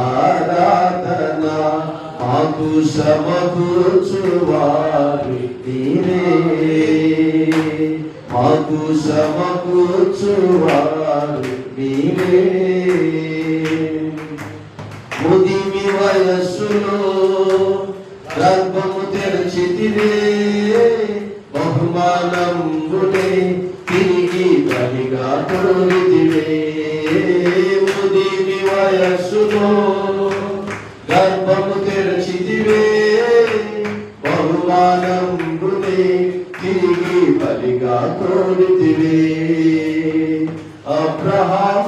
ఆరాధన మాకు సమకూర్చువారి మీరే మాకు సమకూర్చువారి మీరే ముదిమి వయస్సులో గర్భము తెరచితిరే బహుమానం कलिगा तोड़ दिवे। अब्राहम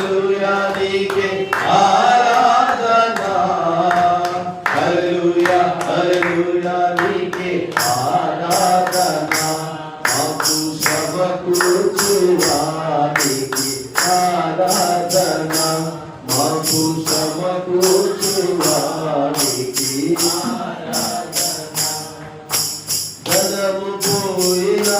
మనకు సమకూర్చువారికి ధనము పోయినా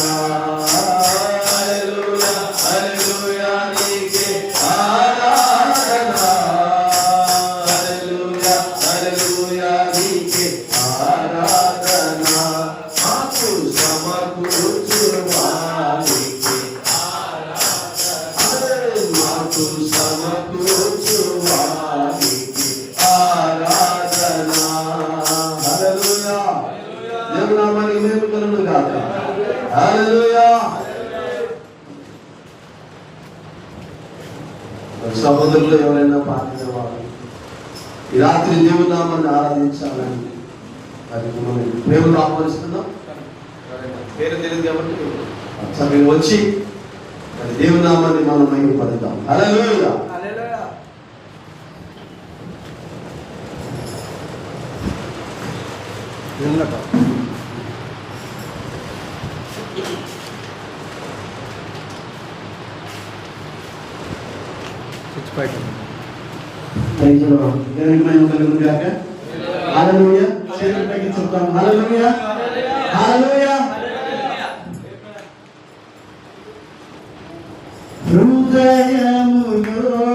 సముద్రంలో ఎవరైనా పాడిన వాళ్ళు ఈ రాత్రి దేవునామాన్ని ఆరాధించాలని. మరి మనం ప్రేమను ఆహ్వానిస్తున్నాం. వచ్చి దేవుని నామాన్ని మనం మహిమపడతాం హల్లెలూయా ప్రైజ్ ది లార్డ్. దేవునికి మహిమ కలుగును గాక. హల్లెలూయా. చేతులు పైకి చెప్తాం. హల్లెలూయా. హల్లెలూయా. హృదయములో